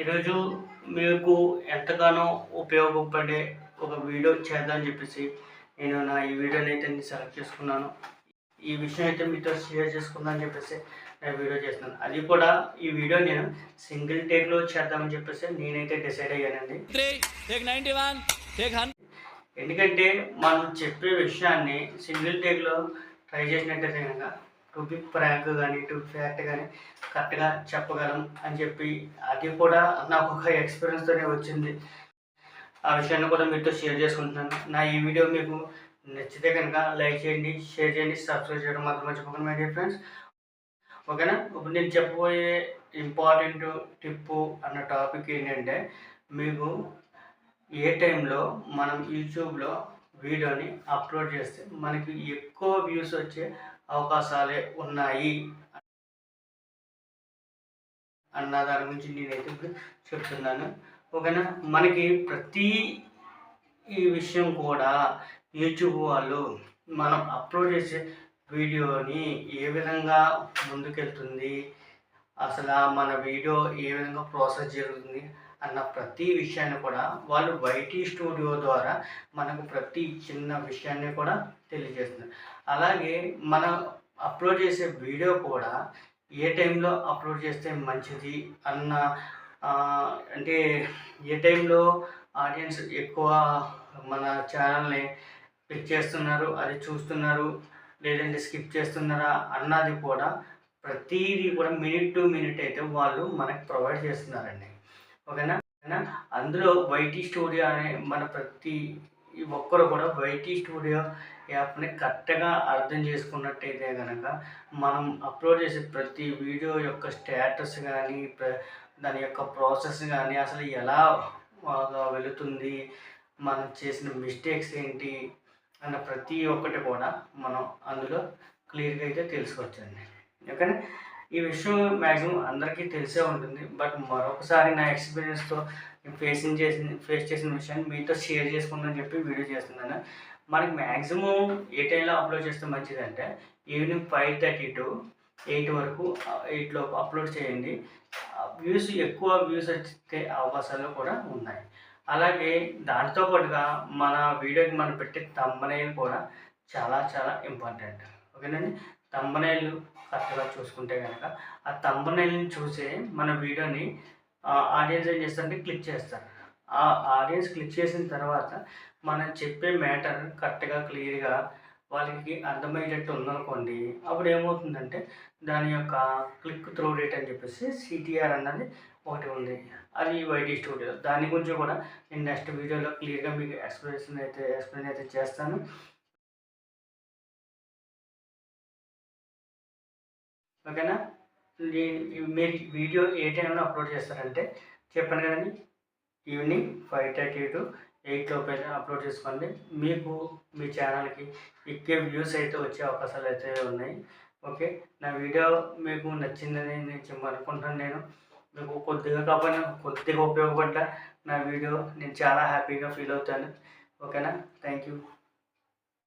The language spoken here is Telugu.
ఈరోజు మీకు ఎంతగానో ఉపయోగపడే ఒక వీడియో చేద్దామని చెప్పేసి నేను నా ఈ వీడియోని అయితే సెలెక్ట్ చేసుకున్నాను. ఈ విషయం అయితే మీతో షేర్ చేసుకుందామని చెప్పేసి నేను వీడియో చేస్తున్నాను. అది కూడా ఈ వీడియో నేను సింగిల్ టేక్లో చేద్దామని చెప్పేసి నేనైతే డిసైడ్ అయ్యానండి. ఎందుకంటే మనం చెప్పే విషయాన్ని సింగిల్ టేక్లో ట్రై చేసినట్టయితే కనుక టు బి ప్రాంక్ కానీ టు ఫ్యాక్ట్ కానీ కరెక్ట్గా చెప్పగలం అని చెప్పి అది కూడా నాకు ఒక ఎక్స్పీరియన్స్తోనే వచ్చింది. ఆ విషయాన్ని కూడా మీతో షేర్ చేసుకుంటున్నాను. నా ఈ వీడియో మీకు నచ్చితే కనుక లైక్ చేయండి షేర్ చేయండి సబ్స్క్రైబ్ చేయడం మాత్రం మర్చిపోకండి మై డియర్ ఫ్రెండ్స్ ఓకేనా? ఇప్పుడు నేను చెప్పబోయే ఇంపార్టెంట్ టిప్పు అన్న టాపిక్ ఏంటంటే మీకు ఏ టైంలో మనం యూట్యూబ్లో వీడియోని అప్లోడ్ చేస్తే మనకి ఎక్కువ వ్యూస్ వచ్చే అవకాశాలే ఉన్నాయి. అన్న దాని గురించి నేనైతే ఇప్పుడు చెప్తున్నాను. ఓకేనా? మనకి ప్రతి ఈ విషయం కూడా యూట్యూబ్ వాళ్ళు మనం అప్లోడ్ చేసే వీడియోని ఏ విధంగా ముందుకెళ్తుంది అసలు మన వీడియో ఏ విధంగా ప్రాసెస్ జరుగుతుంది అన్న ప్రతి విషయాన్ని కూడా వాళ్ళు వైటీ స్టూడియో ద్వారా మనకు ప్రతి చిన్న విషయాన్ని కూడా తెలియజేస్తున్నారు. అలాగే మనం అప్లోడ్ చేసే వీడియో కూడా ఏ టైంలో అప్లోడ్ చేస్తే మంచిది అన్న అంటే ఏ టైంలో ఆడియన్స్ ఎక్కువ మన ఛానల్ని క్లిక్ చేస్తున్నారు అది చూస్తున్నారు లేదంటే స్కిప్ చేస్తున్నారా అన్నది కూడా ప్రతిదీ కూడా మినిట్ టు మినిట్ అయితే వాళ్ళు మనకి ప్రొవైడ్ చేస్తున్నారండి. ఓకేనా? ఓకేనా? అందులో వైటీ స్టూడియో అనే మన ప్రతి ఒక్కరు కూడా వైటీ స్టూడియో యాప్ని కరెక్ట్గా అర్థం చేసుకున్నట్టయితే కనుక మనం అప్లోడ్ చేసే ప్రతి వీడియో యొక్క స్టేటస్ కానీ ప్ర- దాని యొక్క ప్రాసెస్ కానీ అసలు ఎలా బాగా వెళుతుంది మనం చేసిన మిస్టేక్స్ ఏంటి అన్న ప్రతి ఒక్కటి కూడా మనం అందులో క్లియర్గా అయితే తెలుసుకోవచ్చండి. ఓకేనా ఈ విషయం మ్యాక్సిమం అందరికీ తెలిసే ఉంటుంది. బట్ మరొకసారి నా ఎక్స్పీరియన్స్తో ఫేసింగ్ చేసిన ఫేస్ చేసిన విషయాన్ని మీతో షేర్ చేసుకుందని చెప్పి వీడియో చేస్తున్నాను. మనకి మ్యాక్సిమం ఏ టైంలో అప్లోడ్ చేస్తే మంచిదంటే evening five thirty to eight వరకు ఎయిట్లో అప్లోడ్ చేయండి. వ్యూస్ ఎక్కువ వ్యూస్ వచ్చే అవకాశాలు కూడా ఉన్నాయి. అలాగే దానితో పాటుగా మన వీడియోకి మనం పెట్టే తమ్మనేది కూడా చాలా చాలా ఇంపార్టెంట్ ఓకేనండి? తమ్మనేలు కరెక్ట్గా చూసుకుంటే కనుక ఆ తంబనైల్ని చూసే మన వీడియోని ఆడియన్స్ ఏం చేస్తారంటే క్లిక్ చేస్తారు. ఆ ఆడియన్స్ క్లిక్ చేసిన తర్వాత మనం చెప్పే మ్యాటర్ కరెక్ట్గా క్లియర్గా వాళ్ళకి అర్థమయ్యేటట్టు ఉందనుకోండి అప్పుడు ఏమవుతుందంటే దాని యొక్క క్లిక్ త్రూ రేట్ అని చెప్పేసి సిటీఆర్ అన్నది ఒకటి ఉంది. అది వైటీ స్టూడియో దాని గురించి కూడా నేను నెక్స్ట్ వీడియోలో క్లియర్గా మీకు ఎక్స్ప్లెనేషన్ అయితే ఎక్స్ప్లెయిన్ అయితే చేస్తాను. ఓకేనా? మీరు వీడియో ఏ టైంలో అప్లోడ్ చేస్తారంటే చెప్పాను కదండి evening five thirty to eight లోపు అప్లోడ్ చేసుకోండి. మీకు మీ ఛానల్కి ఎక్కువ వ్యూస్ అయితే వచ్చే అవకాశాలు అయితే ఉన్నాయి. ఓకే నా వీడియో మీకు నచ్చిందని నేను చెప్పాలనుకుంటున్నాను నేను. మీకు కొద్దిగా కాకపోయినా కొద్దిగా ఉపయోగపడ్డ నా వీడియో నేను చాలా హ్యాపీగా ఫీల్ అవుతాను. ఓకేనా? Thank you.